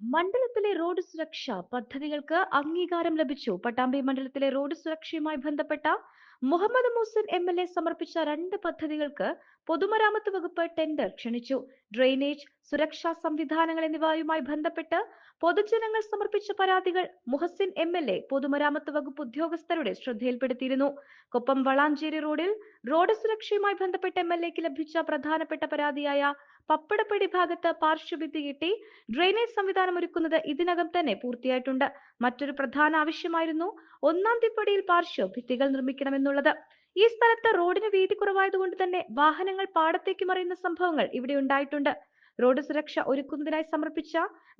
മണ്ഡലത്തിലെ റോഡ് സുരക്ഷ പദ്ധതികൾക്ക് അംഗീകാരം ലഭിച്ചു. പട്ടാമ്പി മണ്ഡലത്തിലെ റോഡ് സുരക്ഷയുമായി ബന്ധപ്പെട്ട Muhammad Muhsin M L A സമർപ്പിച്ച രണ്ട് പദ്ധതികൾക്ക് പൊതുമരാമത്ത് വകുപ്പ് ടെൻഡർ ക്ഷണിച്ചു. ഡ്രെയിനേജ് സുരക്ഷാ സംവിധാനങ്ങൾ എന്നിവയുമായി ബന്ധപ്പെട്ട് പൊതുജനങ്ങൾ സമർപ്പിച്ച പരാതികൾ മുഹസിൻ എം എൽ എ പൊതുമരാമത്ത് വകുപ്പ് ഉദ്യോഗസ്ഥരുടെ ശ്രദ്ധയിൽപ്പെടുത്തിയിരുന്നു. കൊപ്പം വളാഞ്ചേരി റോഡിൽ റോഡ് സുരക്ഷയുമായി ബന്ധപ്പെട്ട് എം എൽ എക്ക് ലഭിച്ച പ്രധാനപ്പെട്ട പരാതിയായ പപ്പടപ്പടി ഭാഗത്ത് പാർശ്വഭിത്തി കിട്ടി ഡ്രെയിനേജ് സംവിധാനം ഒരുക്കുന്നത് ഇതിനകം തന്നെ പൂർത്തിയായിട്ടുണ്ട്. മറ്റൊരു പ്രധാന ആവശ്യമായിരുന്നു ഒന്നാം തിപ്പടിയിൽ പാർശ്വഭിത്തികൾ നിർമ്മിക്കണമെന്നുള്ളത്. ഈ സ്ഥലത്ത് റോഡിന് വീതി കുറവായതുകൊണ്ട് തന്നെ വാഹനങ്ങൾ പാടത്തേക്ക് മറിയുന്ന സംഭവങ്ങൾ ഇവിടെ ഉണ്ടായിട്ടുണ്ട്. റോഡ് സുരക്ഷ ഒരുക്കുന്നതിനായി സമർപ്പിച്ച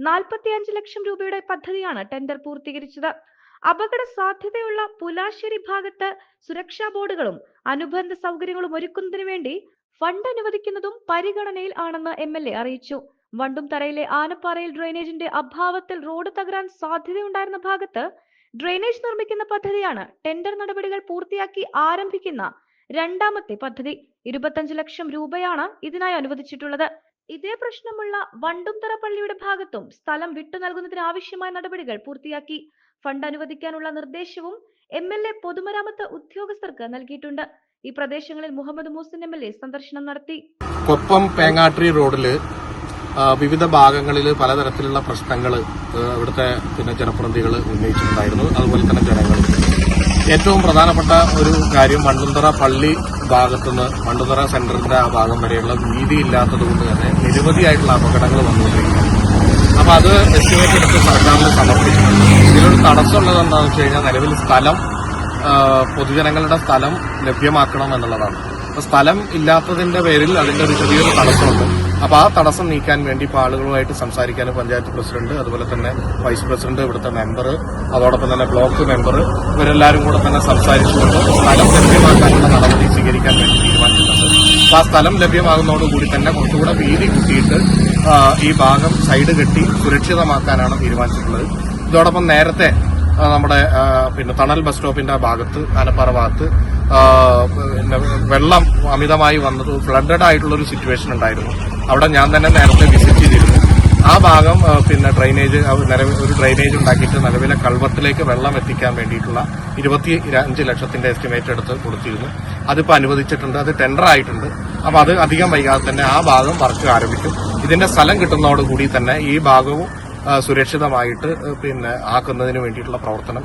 നാൽപ്പത്തിയഞ്ച് ലക്ഷം രൂപയുടെ പദ്ധതിയാണ് ടെൻഡർ പൂർത്തീകരിച്ചത്. അപകട സാധ്യതയുള്ള പുലാശ്ശേരി ഭാഗത്ത് സുരക്ഷാ ബോർഡുകളും അനുബന്ധ സൗകര്യങ്ങളും ഒരുക്കുന്നതിനു വേണ്ടി ഫണ്ട് അനുവദിക്കുന്നതും പരിഗണനയിൽ ആണെന്ന് എം എൽ എ അറിയിച്ചു. വണ്ടും തറയിലെ ആനപ്പാറയിൽ ഡ്രെയിനേജിന്റെ അഭാവത്തിൽ റോഡ് തകരാൻ സാധ്യതയുണ്ടായിരുന്ന ഭാഗത്ത് ഡ്രെയിനേജ് നിർമ്മിക്കുന്ന പദ്ധതിയാണ് ടെൻഡർ നടപടികൾ പൂർത്തിയാക്കി ആരംഭിക്കുന്ന രണ്ടാമത്തെ പദ്ധതി. ഇരുപത്തഞ്ച് ലക്ഷം രൂപയാണ് ഇതിനായി അനുവദിച്ചിട്ടുള്ളത്. ഇതേ പ്രശ്നമുള്ള വണ്ടുംതറ പള്ളിയുടെ ഭാഗത്തും സ്ഥലം വിട്ടു നൽകുന്നതിന് ആവശ്യമായ നടപടികൾ പൂർത്തിയാക്കി. ഫണ്ട് അനുവദിക്കാനുള്ള നിർദ്ദേശവും എം എൽ എ പൊതുമരാമത്ത് ഉദ്യോഗസ്ഥർക്ക് നൽകിയിട്ടുണ്ട്. ഈ പ്രദേശങ്ങളിൽ Muhammad Muhsin M L A സന്ദർശനം നടത്തി. കൊപ്പം പേങ്ങാട്രി റോഡിൽ വിവിധ ഭാഗങ്ങളിൽ പലതരത്തിലുള്ള പ്രശ്നങ്ങൾ ഇവിടുത്തെ പിന്നെ ജനപ്രതിനിധികൾ ഉന്നയിച്ചിട്ടുണ്ടായിരുന്നു. അതുപോലെ തന്നെ ജനങ്ങൾ. ഏറ്റവും പ്രധാനപ്പെട്ട ഒരു കാര്യം മണ്ണുന്തറ പള്ളി ഭാഗത്തുനിന്ന് മണ്ണുന്തറ സെന്ററിന്റെ ആ ഭാഗം വരെയുള്ള വീതി ഇല്ലാത്തത് കൊണ്ട് തന്നെ നിരവധിയായിട്ടുള്ള അപകടങ്ങൾ വന്നുകൊണ്ടിരിക്കുന്നു. അപ്പൊ അത് എസ്റ്റിമേറ്റ് എടുത്ത് സർക്കാരിന് സമർപ്പിച്ചിട്ടുണ്ട് ഇതിലൊരു തടസ്സമുള്ളത് എന്താണെന്ന് വെച്ച് കഴിഞ്ഞാൽ നിലവിൽ സ്ഥലം പൊതുജനങ്ങളുടെ സ്ഥലം ലഭ്യമാക്കണം എന്നുള്ളതാണ്. അപ്പൊ സ്ഥലം ഇല്ലാത്തതിന്റെ പേരിൽ അതിന്റെ ഒരു ചെറിയൊരു തടസ്സമുണ്ട്. അപ്പൊ ആ തടസ്സം നീക്കാൻ വേണ്ടി ഇപ്പൊ ആളുകളുമായിട്ട് സംസാരിക്കാനും പഞ്ചായത്ത് പ്രസിഡന്റ് അതുപോലെ തന്നെ വൈസ് പ്രസിഡന്റ് ഇവിടുത്തെ മെമ്പർ അതോടൊപ്പം തന്നെ ബ്ലോക്ക് മെമ്പർ ഇവരെല്ലാവരും കൂടെ തന്നെ സംസാരിച്ചുകൊണ്ട് സ്ഥലം ലഭ്യമാക്കാനുള്ള നടപടി സ്വീകരിക്കാൻ വേണ്ടി തീരുമാനിച്ചിട്ടുണ്ട് അപ്പൊ ആ സ്ഥലം ലഭ്യമാകുന്നതോടുകൂടി തന്നെ കുറച്ചുകൂടെ വീതി കൂട്ടിയിട്ട് ഈ ഭാഗം സൈഡ് കെട്ടി സുരക്ഷിതമാക്കാനാണ് തീരുമാനിച്ചിട്ടുള്ളത്. ഇതോടൊപ്പം നേരത്തെ നമ്മുടെ പിന്നെ തണൽ ബസ് സ്റ്റോപ്പിന്റെ ഭാഗത്ത് ആനപ്പാറ ഭാഗത്ത് വെള്ളം അമിതമായി വന്നത് ഫ്ലഡഡ് ആയിട്ടുള്ള ഒരു സിറ്റുവേഷൻ ഉണ്ടായിരുന്നു. അവിടെ ഞാൻ തന്നെ നേരത്തെ വിസിറ്റ് ചെയ്തിരുന്നു. ആ ഭാഗം പിന്നെ ഡ്രൈനേജ് ഒരു ഡ്രൈനേജ് ഉണ്ടാക്കിയിട്ട് നിലവിലെ കൾവത്തിലേക്ക് വെള്ളം എത്തിക്കാൻ വേണ്ടിയിട്ടുള്ള ഇരുപത്തി അഞ്ച് ലക്ഷത്തിന്റെ എസ്റ്റിമേറ്റ് എടുത്ത് കൊടുത്തിരുന്നു. അതിപ്പോൾ അനുവദിച്ചിട്ടുണ്ട് അത് ടെൻഡർ ആയിട്ടുണ്ട്. അപ്പോൾ അത് അധികം വൈകാതെ തന്നെ ആ ഭാഗം വർക്ക് ആരംഭിക്കും. ഇതിന്റെ സ്ഥലം കിട്ടുന്നതോടുകൂടി തന്നെ ഈ ഭാഗവും സുരക്ഷിതമായിട്ട് പിന്നെ ആക്കുന്നതിന് വേണ്ടിയിട്ടുള്ള പ്രവർത്തനം